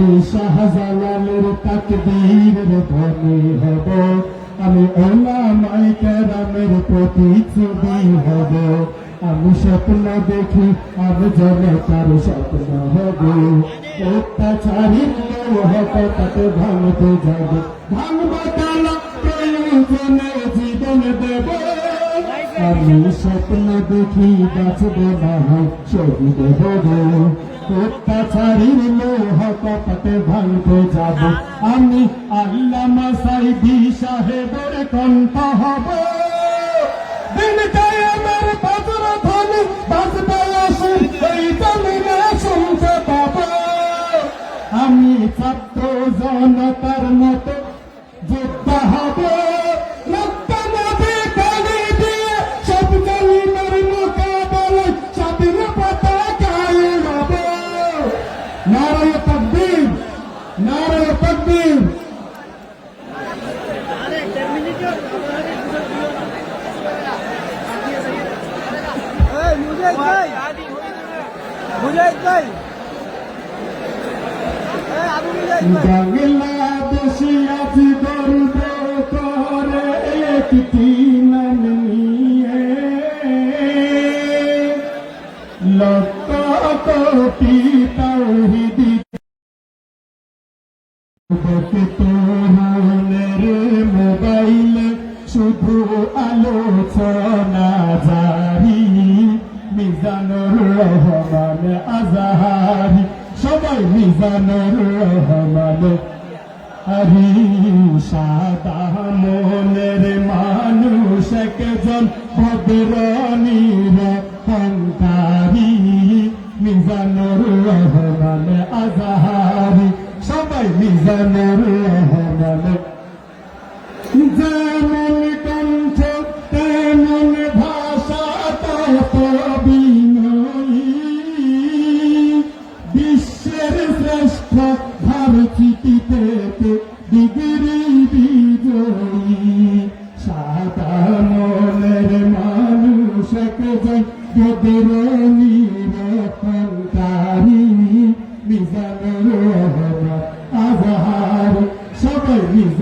আমি শাহজালালের তাকবীরের ধ্বনি হব। আমি ওলামাই কেরামের প্রতিচ্ছবি হব। আমি স্বপ্ন দেখি, আমি জনতার স্বপ্ন হব। অত্যাচারী হত তাকে ভাঙতে যাব। ভাঙব তালা জীবন দেব। আমি স্বপ্ন দেখি বাঁচব না শহীদ হব অত্যাচারীর লোহ কপাটে ভাঙতে যাব। আমি আল্লামা সাইদি সাহেবের কণ্ঠ হব। দিন কায়ামের বজ্র ধ্বনি বাজবে আসে, এই আমি ছাত্র জনতার মতো তরুণের মোবাইলে শুধু আলোচনা জারি। মিজানুর রহমান আজাহারি। সবাই মিজানুর রহমান। হরি সাদা মনের মানুষ একজন ভদ্রনীর পঙ্কারি মিজানুর রহমান আজাহারি। মিজানুর রহমান যেমন কণ্ঠ তেমন ভাষা তত বিশ্বের শ্রেষ্ঠ ভারতীতে ডিগ্রি বিজয়ী সাদা মনের মানুষ গদের নিরক্ষণকারী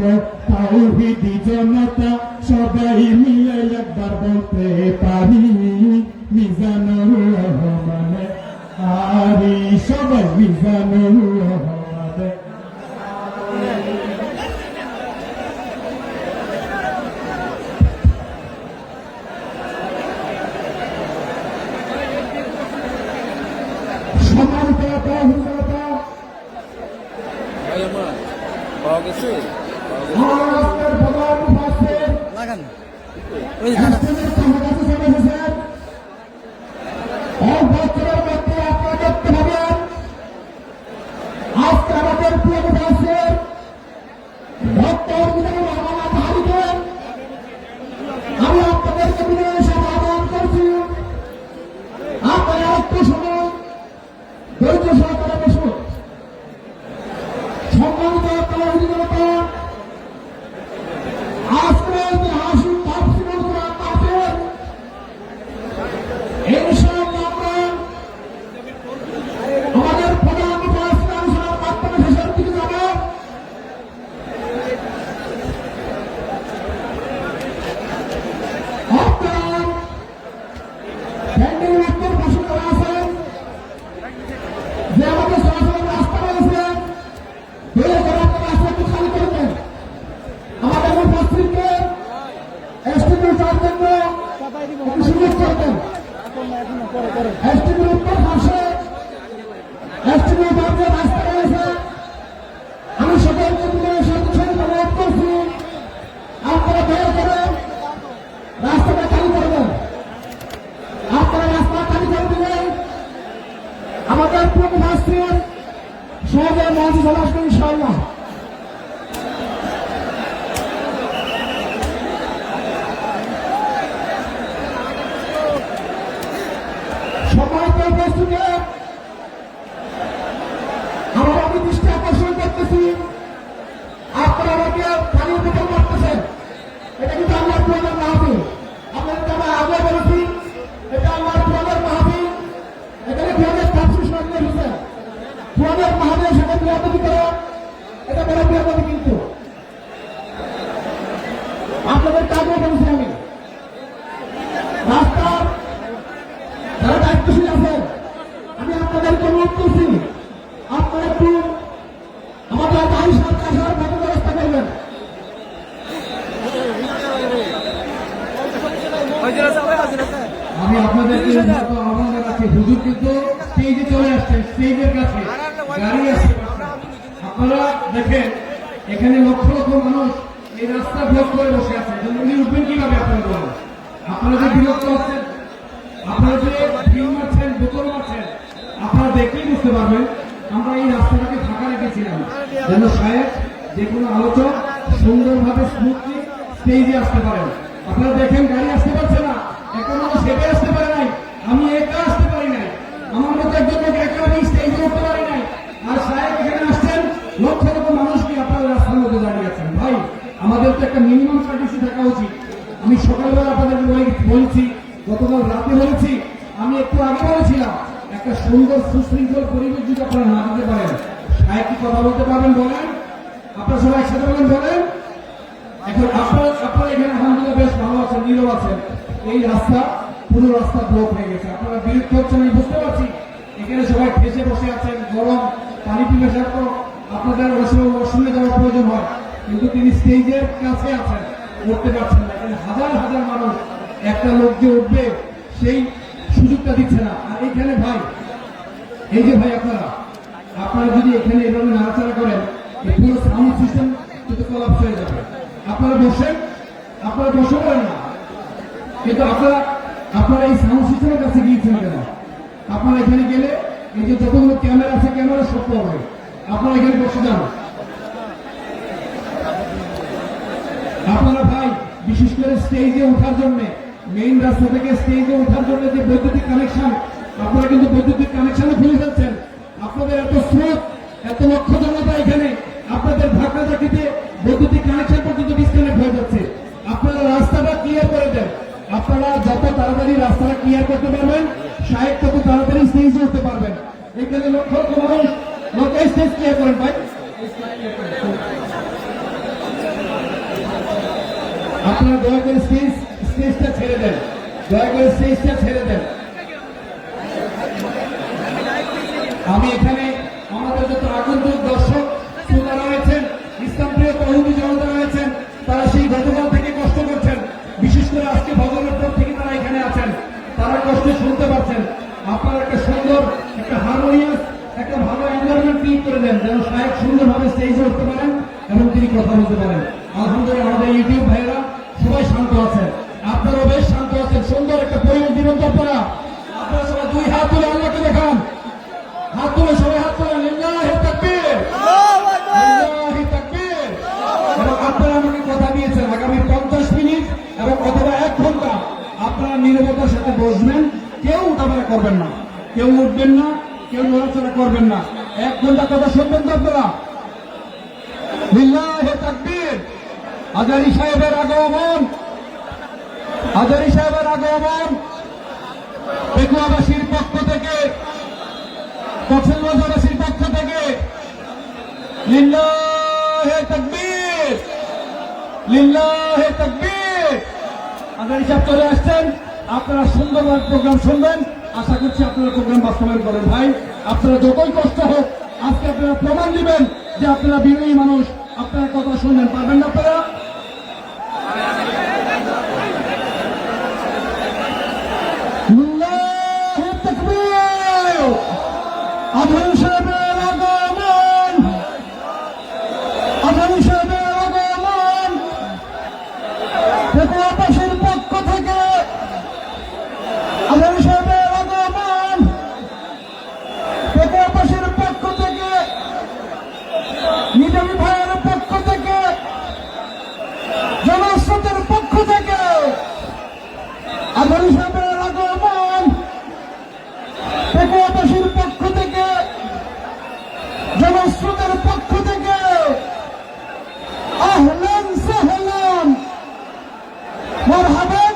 লক্ষ তাওহিদি জনতা সবাই মিলে একবার বলতে পারি মিজানুর রহমান আরি সবাই মিজানুর আজকে আমাদের প্রিয় মুফাসসির ডক্টর আহ্বান করছি আপনারা একটু সময় ধৈর্য সহকারে বসুন সম্মানিত তাওহিদ জনতা আজকে যে হাসি তাফসিরুল কোরআন মাহফিল ইনশাআল্লাহ আমরা আমাদের প্রধান মুফাসসির আলোচনার মাধ্যমে শেষের দিকে যাব আপনারা প্যান্ডেল উত্তর পাশে যারা আছেন যে আমাদের সরাসরি রাস্তা রয়েছে দয়া করে আপনারা রাস্তাটি খালি করে দেন আমাদের মুফাসসিরকে এস্টিমেট করার জন্য সবাই দিব একটু সুযোগ করে দেন এখনও পরে পরে এসটিভির উত্তর পাশে এসটিভির বামে রাস্তা রয়েছে আমি সকলকে তুলে সদস্যের অনুরোধ করছি আপনারা দয়া করে রাস্তাটা খালি করবেন আপনারা রাস্তা খালি করে দিলেন আমাদের পূর্বভাস্ত্রীর সহজে মহাজি চলে আসবেন ইনশাআল্লাহ সম্মানিত উপস্থিতি আমার আমি দৃষ্টি আকর্ষণ করতেছি আপনারা আমাকে পানির বোতল মারতেছেন এটা কিন্তু আমার পুরানের মাহাবি আপনাদের আমরা আগে বলেছি এটা আমার পুরানের মাহাবি এখানে পুরানের ছাত্রী সঙ্গে হয়েছে পুরানের মাহাবীর করা এটা বড় বিয়াপতি কিন্তু আপনাদের কাজও বলছি আমি রাস্তার যারা দায়িত্বশীল আছেন আমি আপনাদেরকে অনুরোধ করছি আপনারা একটু আমাদের বাড়ির সাথে আসার মতো ব্যবস্থা করবেন আমি আপনাদেরকে আহ্বান জানাচ্ছি, হুজুর কিন্তু স্টেজে চলে আসছেন স্টেজের কাছে। গাড়ি আসছে। আপনারা দেখেন, এখানে লক্ষ লক্ষ মানুষ এই রাস্তা ব্লক করে বসে আছে। উনি উঠবেন কীভাবে আপনারা বলেন আপনারা যে বিরক্ত হচ্ছেন আপনারা যে ঢিল মারছেন, বোতল মারছেন, আপনারা দেখলেই বুঝতে পারবেন আমরা এই রাস্তাটাকে ফাঁকা রেখেছিলাম। যেন সাহেব যে কোনো আলোচক সুন্দরভাবে স্মুথলি স্টেজে আসতে পারেন। আপনারা দেখেন গাড়ি আসতে পারছে না একটা মানুষ হেঁটে আসতে পারে নাই। আমি একা আসতে পারি নাই আমার মতো একজন লোক একা আমি স্টেজে উঠতে পারি নাই আর সাহেব এখানে আসছেন লক্ষ লক্ষ মানুষ কি আপনারা রাস্তার মধ্যে দাঁড়িয়ে আছেন। ভাই, আমাদের তো একটা মিনিমাম সার্ভিসি থাকা উচিত। আমি সকালবেলা আপনাদেরকে বলে- বলছি, গতকাল রাতে বলেছি, আমি একটু আগে বলেছিলাম, একটা সুন্দর, সুশৃঙ্খল পরিবেশ যদি আপনারা না দিতে পারেন, সাহেব কি কথা বলতে পারবেন বলেন? আপনারা সবাই একসাথে বলেন বলেন? এখন আপনারা আপনারা এখানে, আলহামদুলিল্লাহ বেশ ভালো আছেন, নীরব আছেন। এই রাস্তা, পুরো রাস্তা ব্লক হয়ে গেছে। আপনারা বিরক্ত হচ্ছেন, আমি বুঝতে পারছি। এখানে সবাই ফেসে বসে আছেন, গরম, পানি পিপাসা আপনাদের ওয়াশরুমে ওয়াশরুমে যাওয়ার প্রয়োজন হয়, কিন্তু তিনি স্টেজের কাছে আছেন উঠতে পারছেন না। এখানে হাজার হাজার মানুষ, একটা লোক যে উঠবে, সেই সুযোগটা দিচ্ছে না। আর এইখানে ভাই, এই যে ভাই আপনারা আপনারা যদি এখানে এভাবে নাড়াচাড়া করেন, এই পুরো সাউন্ড সিস্টেম কিন্তু কলাপস হয়ে যাবে। আপনারা বসেন, আপনারা বসে পারেন না। কিন্তু আপনারা আপনারা এই সাউন্ড সিস্টেমের কাছে গিয়েছেন কেন? আপনারা এখানে গেলে এই যে যতগুলো ক্যামেরা আছে, ক্যামেরা সব হবে আপনারা এখানে বসে যান। আপনারা ভাই, বিশেষ করে স্টেজে ওঠার জন্য মেইন রাস্তা থেকে স্টেজে ওঠার জন্য যে বৈদ্যুতিক কানেকশন আপনারা কিন্তু বৈদ্যুতিক কানেকশনে খুলে ফেলছেন আপনাদের এত স্রোত, এত লক্ষ জনতা এখানে, আপনাদের ধাক্কা ধাক্কিতে বৈদ্যুতিক কানেকশন পর্যন্ত ডিসকানেক্ট হয়ে যাচ্ছে। আপনারা রাস্তাটা ক্লিয়ার করে দেন। আপনারা যত তাড়াতাড়ি রাস্তাটা ক্লিয়ার করতে পারবেন সাহেব তত তাড়াতাড়ি স্টেজে উঠতে পারবেন। এখানে লক্ষ লক্ষ মানুষ লোক স্টেজ ক্লিয়ার করেন ভাই আপনারা দয়া করে স্টেজ স্টেজটা ছেড়ে দেন। দয়া করে স্টেজটা ছেড়ে দেন। আমি এখানে আমাদের যত আগন্তুক দর্শক, শ্রোতা রয়েছেন ইসলাম প্রিয় জনতা রয়েছেন, তারা সেই গতকাল থেকে কষ্ট করছেন। বিশেষ করে আজকে ভজনের পর থেকে তারা এখানে আছেন। তারা কষ্ট শুনতে পাচ্ছেন। আপনারা একটা সুন্দর, একটা হারমোনিয়াস একটা ভালো এনভায়রনমেন্ট ক্রিয়েট করে দেন, যেন সাহেব সুন্দরভাবে স্টেজে উঠতে পারেন এবং তিনি কথা বলতে পারেন। আলহামদুলিল্লাহ, আমাদের ইউটিউব ভাইয়েরা, সবাই শান্ত আছেন। আপনারাও বেশ শান্ত আছেন। সুন্দর একটা পরিবেশ দিবেন তো আপনারা। আপনারা সবাই দুই হাত তুলে আল্লাহকে দেখান। হাত তুলে সবাই হাত তুলে লিল্লাহি আপনারা আমাকে কথা দিয়েছেন আগামী পঞ্চাশ মিনিট এবং অথবা এক ঘণ্টা। আপনারা নিরবতার সাথে বসবেন। কেউ উঠাফেরা করবেন না। কেউ উঠবেন না। কেউ নড়াচড়া করবেন না। এক ঘণ্টা কথা শুনবেন তো আপনারা? তাকবীর। হাজারি সাহেবের আগমন। হাজারি সাহেবের আগমন। পেকুয়াবাসীর পক্ষ থেকে, কক্সবাজারবাসীর পক্ষ থেকে। লিল্লাহে তাকবীর। লিল্লাহে তাকবীর। আগামী সাহেব চলে আসছেন। আপনারা সুন্দরভাবে প্রোগ্রাম শুনবেন। আশা করছি আপনারা প্রোগ্রাম বাস্তবায়ন করেন। ভাই, আপনারা যতই কষ্ট হোক, আজকে আপনারা প্রমাণ দিবেন যে আপনারা বিরোধী মানুষ। আপনারা কথা শুনবেন। পারবেন না আপনারা? আধুনিক ওভাবে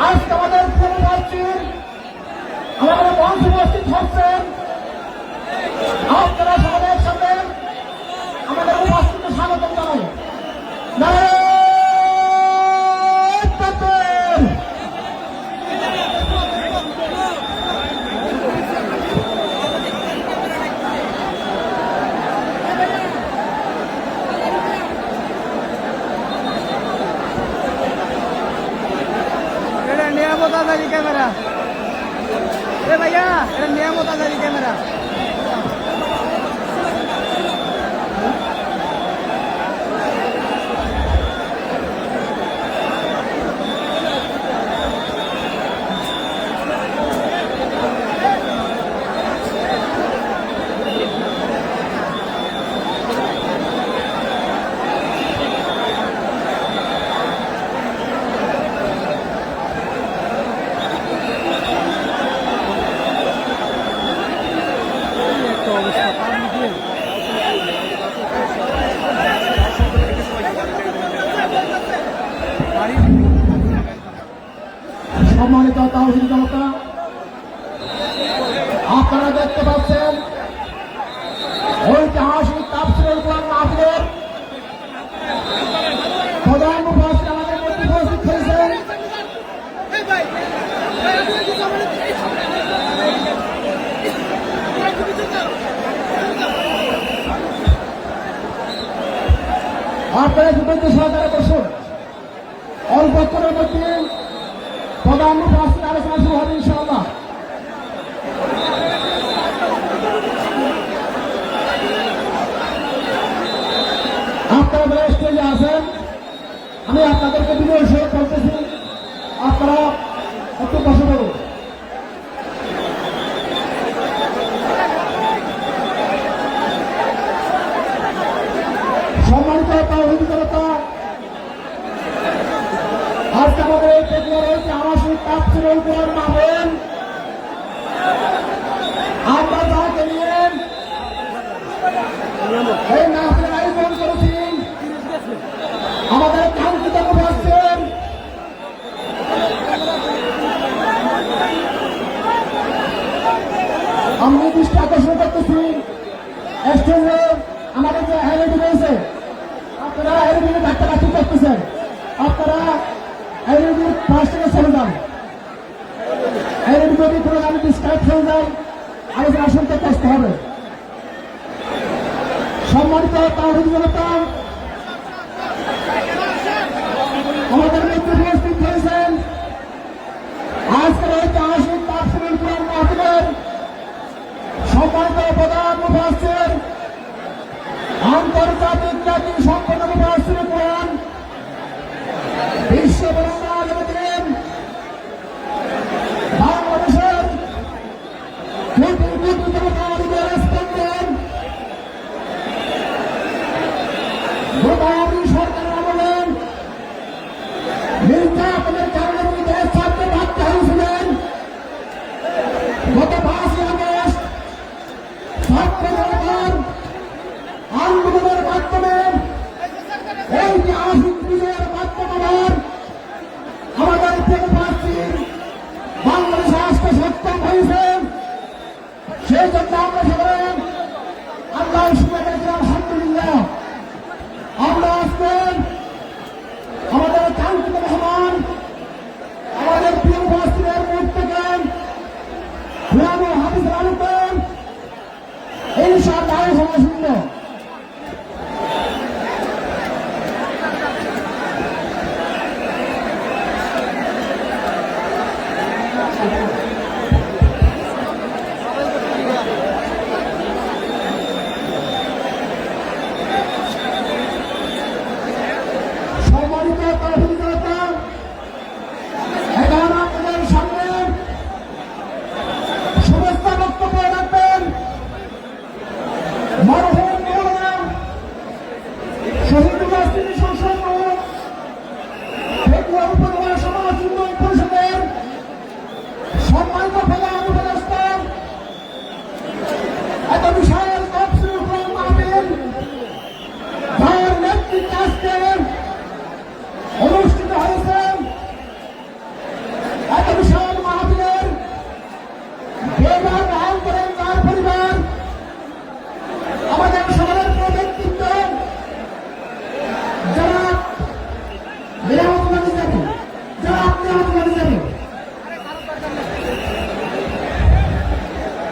আজকে আমাদের পূর্ববর্তীর আমাদের বন্ধুবর্তী থাকছেন করতে প্রধান উপস্থিত আলোচনা শুরু হবে ইনশাআল্লাহ। আপনারা স্টেজে আছেন, আমি আপনাদেরকে বিনয় করতেছি আপনারা একটু বসে আপনার পাবেন আমরা তাকে নিয়ে না হলে আয়োজন আমাদের উপস্থিতি সংসদ ফেব্রুয়ারি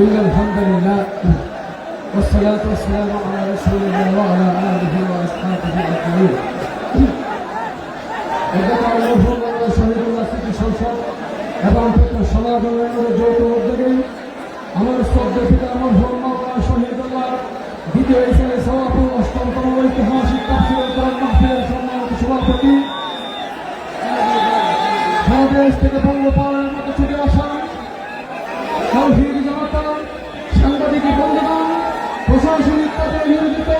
إن الحمد لله. والصلاة والسلام على رسول الله وعلى آله وأصحابه أجمعين. এটাকে অন্নপূর্ণা শহীদুল্লাহ স্মৃতি সংসদ এবং পেট্রোল সমাজ উন্নয়নের যৌথ উদ্যোগে আমার শ্রদ্ধা পিতা আমার ভ্রমণা শহীদুল্লাহ দ্বিতীয় হিসেবে সভাপতি অষ্টমতম ঐতিহাসিক সভাপতি থেকে পঙ্গপাল নিয়োজিত